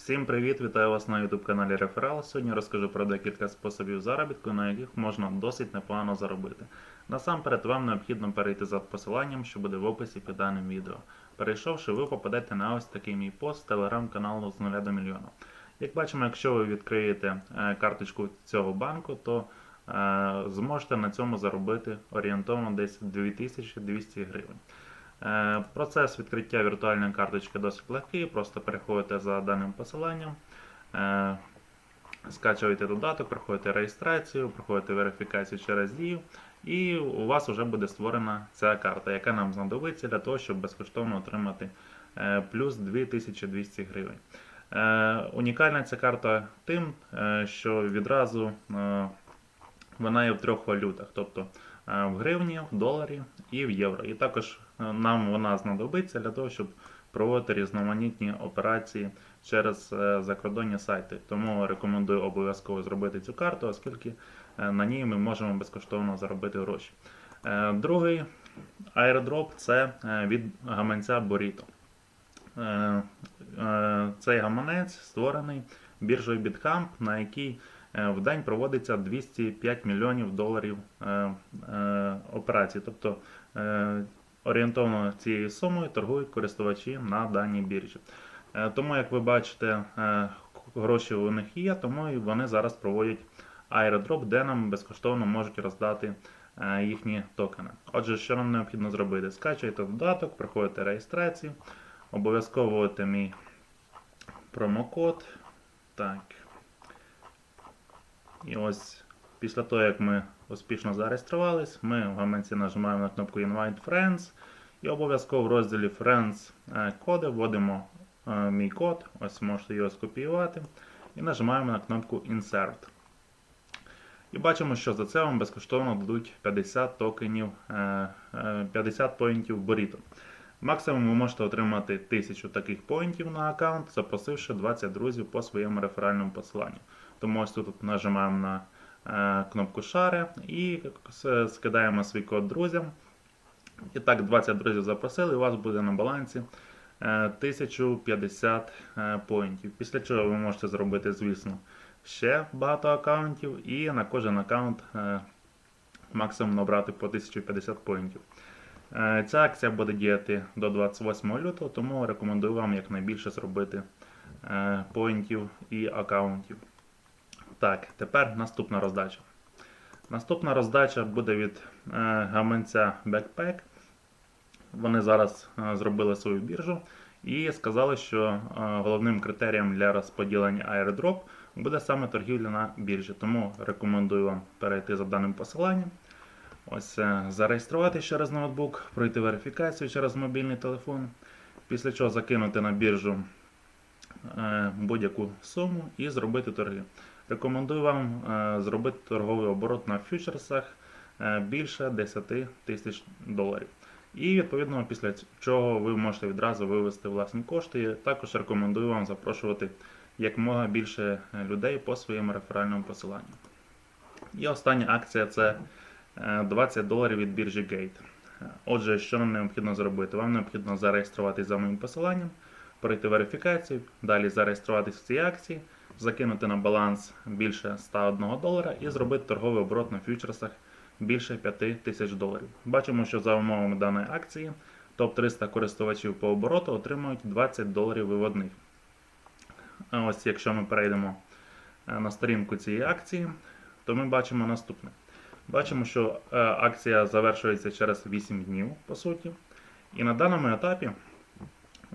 Всім привіт! Вітаю вас на YouTube каналі Реферал. Сьогодні розкажу про декілька способів заробітку, на яких можна досить непогано заробити. Насамперед, вам необхідно перейти за посиланням, що буде в описі під даним відео. Перейшовши, ви попадете на ось такий мій пост телеграм-каналу з 0 до мільйона. Як бачимо, якщо ви відкриєте е, карточку цього банку, то е, зможете на цьому заробити орієнтовно десь 2200 гривень. Е, Процес відкриття віртуальної карточки досить легкий, просто переходите за даним посиланням, е, скачуєте додаток, проходите реєстрацію, проходите верифікацію через дію, і у вас вже буде створена ця карта, яка нам знадобиться для того, щоб безкоштовно отримати е, плюс 2200 гривень. Унікальна ця карта тим, що відразу вона є в трьох валютах, тобто в гривні, в доларі і в євро. І також нам вона знадобиться для того, щоб проводити різноманітні операції через е, закордонні сайти. Тому рекомендую обов'язково зробити цю карту, оскільки е, на ній ми можемо безкоштовно заробити гроші. Е, Другий airdrop це від гаманця е, Цей гаманець створений біржею Bitcamp, на якій в день проводиться 205 мільйонів доларів операцій. Тобто орієнтовно цією сумою торгують користувачі на даній біржі. Е, Тому, як ви бачите, е, гроші у них є, тому і вони зараз проводять airdrop, де нам безкоштовно можуть роздати е, їхні токени. Отже, що нам необхідно зробити? Скачуєте додаток, проходите реєстрацію, обов'язково мій промокод. Так. І ось після того, як ми успішно зареєструвались, ми в гаманці нажимаємо на кнопку Invite Friends і обов'язково в розділі Friends е, коди вводимо е, мій код, ось можете його скопіювати, і нажимаємо на кнопку Insert. І бачимо, що за це вам безкоштовно дадуть 50 токенів, е, е, 50 поінтів Burrito. Максимум ви можете отримати 1000 таких поінтів на аккаунт, запросивши 20 друзів по своєму реферальному посиланню. Тому ось тут нажимаємо на кнопку шари і скидаємо свій код друзям. І так, 20 друзів запросили, і у вас буде на балансі е, 1050 е, поінтів. Після чого ви можете зробити, звісно, ще багато аккаунтів, і на кожен аккаунт е, максимум набрати по 1050 поінтів. Е, Ця акція буде діяти до 28 лютого, тому рекомендую вам якнайбільше зробити е, поінтів і аккаунтів. Так, тепер наступна роздача. Наступна роздача буде від е, гаманця Backpack. Вони зараз е, зробили свою біржу і сказали, що е, головним критерієм для розподілення airdrop буде саме торгівля на біржі. Тому рекомендую вам перейти за даним посиланням. Ось зареєструвати через ноутбук, пройти верифікацію через мобільний телефон, після чого закинути на біржу будь-яку суму і зробити торги. Рекомендую вам е, зробити торговий оборот на фьючерсах е, більше 10 тисяч доларів. І відповідно після чого ви можете відразу вивести власні кошти. Також рекомендую вам запрошувати якомога більше е, людей по своєму реферальному посиланню. І остання акція це е, 20 доларів від біржі Gate. Отже, що нам необхідно зробити? Вам необхідно зареєструватись за моїм посиланням, пройти верифікацію, далі зареєструватись в цій акції, закинути на баланс більше 101 долара і зробити торговий оборот на фьючерсах більше 5 тисяч доларів. Бачимо, що за умовами даної акції топ-300 користувачів по обороту отримують 20 доларів виводних. Ось якщо ми перейдемо е, на сторінку цієї акції, то ми бачимо наступне. Бачимо, що е, акція завершується через 8 днів, по суті. І на даному етапі,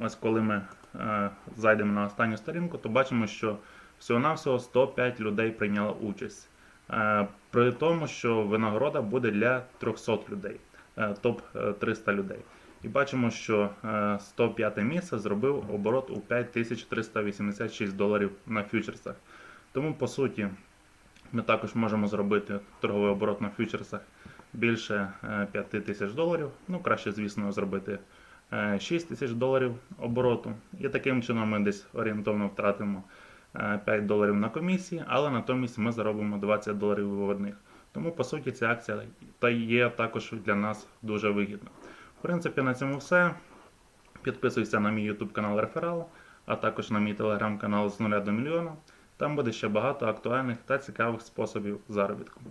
ось коли ми е, зайдемо на останню сторінку, то бачимо, що всього-навсього 105 людей прийняло участь. Е, При тому, що винагорода буде для 300 людей, е, топ е, 300 людей. І бачимо, що е, 105 місце зробив оборот у 5386 доларів на фьючерсах. Тому, по суті, ми також можемо зробити торговий оборот на фьючерсах більше е, 5 тисяч доларів. Ну, краще, звісно, зробити е, 6 тисяч доларів обороту. І таким чином ми десь орієнтовно втратимо 5 доларів на комісії, але натомість ми заробимо 20 доларів виводних. Тому, по суті, ця акція та є також для нас дуже вигідна. В принципі, на цьому все. Підписуйся на мій YouTube канал Реферал. а також на мій телеграм-канал з нуля до мільйона. Там буде ще багато актуальних та цікавих способів заробітку.